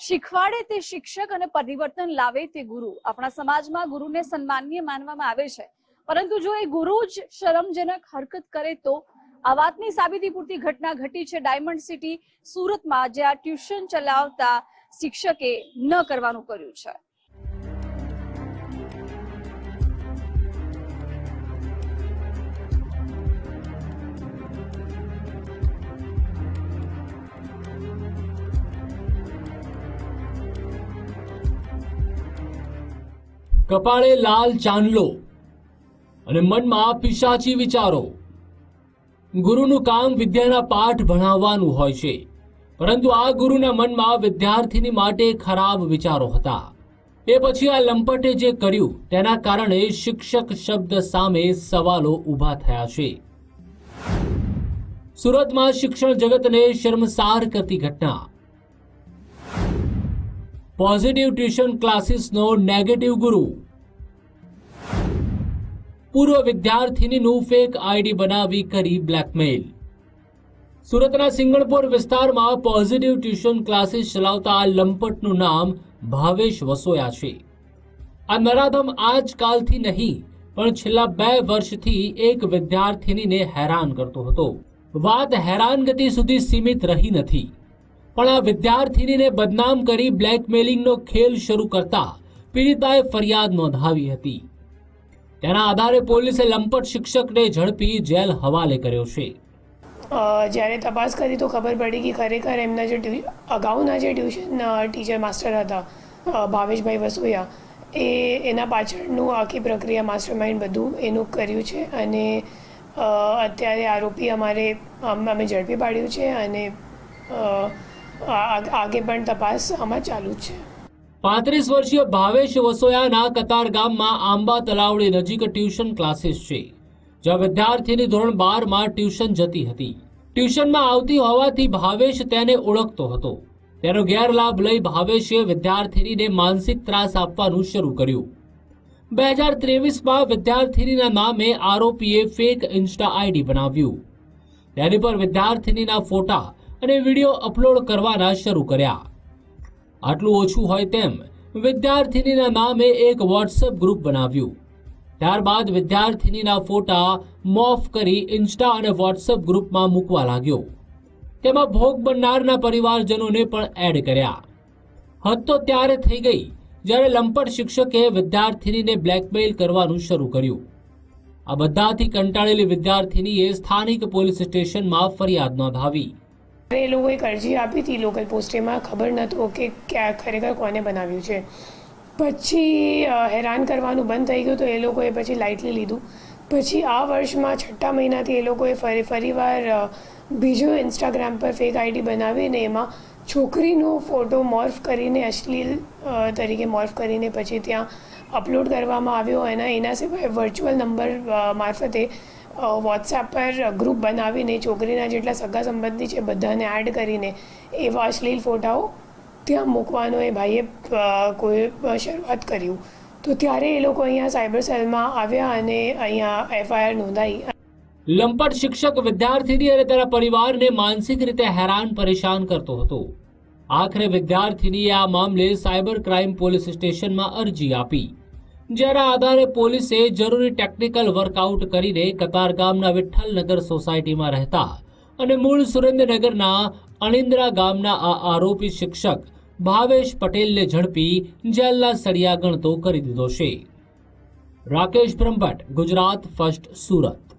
શીખવાડે તે શિક્ષક અને પરિવર્તન લાવે તે ગુરુ. આપણા સમાજમાં ગુરુને સન્માનીય માનવામાં આવે છે. પરંતુ જો એ ગુરુ જ શરમજનક હરકત કરે તો? આ વાતની સાબિતી પૂરતી ઘટના ઘટી છે ડાયમંડ સિટી સુરતમાં, જ્યાં ટ્યુશન ચલાવતા શિક્ષકે ન કરવાનું કર્યું છે. કપાળે લાલ ચાંદલો અને મનમાં પિશાચી વિચારો. ગુરુનું કામ વિદ્યાના પાઠ ભણાવવાનું હોય છે, પરંતુ આ ગુરુના મનમાં વિદ્યાર્થીની માટે ખરાબ વિચારો હતા. એ પછી આ લંપટે જે કર્યું, તેના કારણે શિક્ષક શબ્દ સામે સવાલો ઊભા થયા છે. સુરતમાં શિક્ષણ જગતને શર્મસાર કરતી ઘટના. પોઝિટિવ ટ્યુશન ક્લાસીસનો નેગેટિવ ગુરુ. પૂર્વ વિદ્યાર્થીનીનું ફેક આઈડી બનાવી કરી બ્લેકમેલ સુરતના સિંગણપોર વિસ્તારમાં પોઝિટિવ ટ્યુશન ક્લાસીસ ચલાવતા આ લંપટનું નામ ભાવેશ વસોયા છે. આ નરાધમ આજકાલથી નહીં, પણ છેલ્લા બે વર્ષથી એક વિદ્યાર્થીનીને હેરાન કરતો હતો. વાત હેરાનગતિ સુધી સીમિત રહી નથી. પણ આ વિદ્યાર્થીનીને બદનામ કરી બ્લેકમેલિંગનો ખેલ શરૂ કરતા પીડિતાએ ફરિયાદ નોંધાવી હતી. તેના આધારે પોલીસે લંપટ શિક્ષકને ઝડપી જેલ હવાલે કર્યો છે. જ્યારે તપાસ કરી તો ખબર પડી કે ખરેખર એમના જે અગાઉના જે ટ્યુશન ટીચર માસ્ટર હતા ભાવેશભાઈ વસોયા, એ એના પાછળનું આખી પ્રક્રિયા માસ્ટર માઇન્ડ બધું એનું કર્યું છે અને અત્યારે આરોપી અમારે, અમ- ઝડપી પાડ્યું છે અને આગે પણ તપાસ આમાં ચાલુ છે. પાંત્રીસ વર્ષીય ભાવેશ વસોયાના કતાર ગામમાં આંબા તલાવડી નજીક ટ્યુશન ક્લાસીસ છે, જ્યાં વિદ્યાર્થીની ધોરણ બારમાં ટ્યુશન જતી હતી. ટ્યુશનમાં આવતી હોવાથી ભાવેશ તેને ઓળખતો હતો. તેનો ગેરલાભ લઈ ભાવેશે વિદ્યાર્થીનીને માનસિક ત્રાસ આપવાનું શરૂ કર્યું. બે હજાર ત્રેવીસમાં વિદ્યાર્થીનીના નામે આરોપીએ ફેક ઇન્સ્ટા આઈડી બનાવ્યું. તેની પર વિદ્યાર્થીનીના ફોટા અને વીડિયો અપલોડ કરવાના શરૂ કર્યા. આટલું ઓછું હોય તેમ વિદ્યાર્થિનીના નામે એક વોટ્સએપ ગ્રુપ બનાવ્યું. ત્યારબાદ વિદ્યાર્થીનીના ફોટા મોફ કરી ઇન્સ્ટા અને વોટ્સએપ ગ્રુપમાં મૂકવા લાગ્યો. તેમાં ભોગ બનનારના પરિવારજનોને પણ એડ કર્યા. હદ તો ત્યારે થઈ ગઈ જ્યારે લંપટ શિક્ષકે વિદ્યાર્થીનીને બ્લેકમેલ કરવાનું શરૂ કર્યું. આ બધાથી કંટાળેલી વિદ્યાર્થીનીએ સ્થાનિક પોલીસ સ્ટેશનમાં ફરિયાદ નોંધાવી. એ લોકોએ અરજી આપી હતી લોકલ પોસ્ટેમાં. ખબર નહોતું કે ક્યાં ખરેખર કોને બનાવ્યું છે. પછી હેરાન કરવાનું બંધ થઈ ગયું તો એ લોકોએ પછી લાઇટલી લીધું. પછી આ વર્ષમાં છઠ્ઠા મહિનાથી એ લોકોએ ફરી, ફરીવાર બીજો ઇન્સ્ટાગ્રામ પર ફેક આઈડી બનાવીને એમાં છોકરીનો ફોટો મોર્ફ કરીને, અશ્લીલ તરીકે મોર્ફ કરીને પછી ત્યાં અપલોડ કરવામાં આવ્યો. અને એના સિવાય વર્ચ્યુઅલ નંબર મારફતે વોટ્સએપ પર ગ્રુપ બનાવીને છોકરીના જેટલા સગા સંબંધી છે બધાને એડ કરીને એવા અશ્લીલ ફોટાઓ ત્યાં મૂકવાનો એ ભાઈએ કોઈ શરૂઆત કર્યું. તો ત્યારે એ લોકો અહીંયા સાયબર સેલમાં આવ્યા અને અહીંયા એફઆઈઆર નોંધાઈ. લંપટ શિક્ષક વિદ્યાર્થીની અને તેના પરિવારને માનસિક રીતે હેરાન પરેશાન કરતો હતો. આખરે વિદ્યાર્થીનીએ આ મામલે સાયબર ક્રાઇમ પોલીસ સ્ટેશનમાં અરજી આપી. જેના આધારે પોલીસે જરૂરી ટેકનિકલ વર્કઆઉટ કરીને કતાર ગામના વિઠ્ઠલનગર સોસાયટીમાં રહેતા અને મૂળ સુરેન્દ્રનગરના અણિન્દ્રા ગામના આ આરોપી શિક્ષક ભાવેશ પટેલને ઝડપી જેલના સળિયા ગણતો કરી દીધો છે. રાકેશ બ્રહ્મભટ્ટ, ગુજરાત, ફર્સ્ટ સુરત.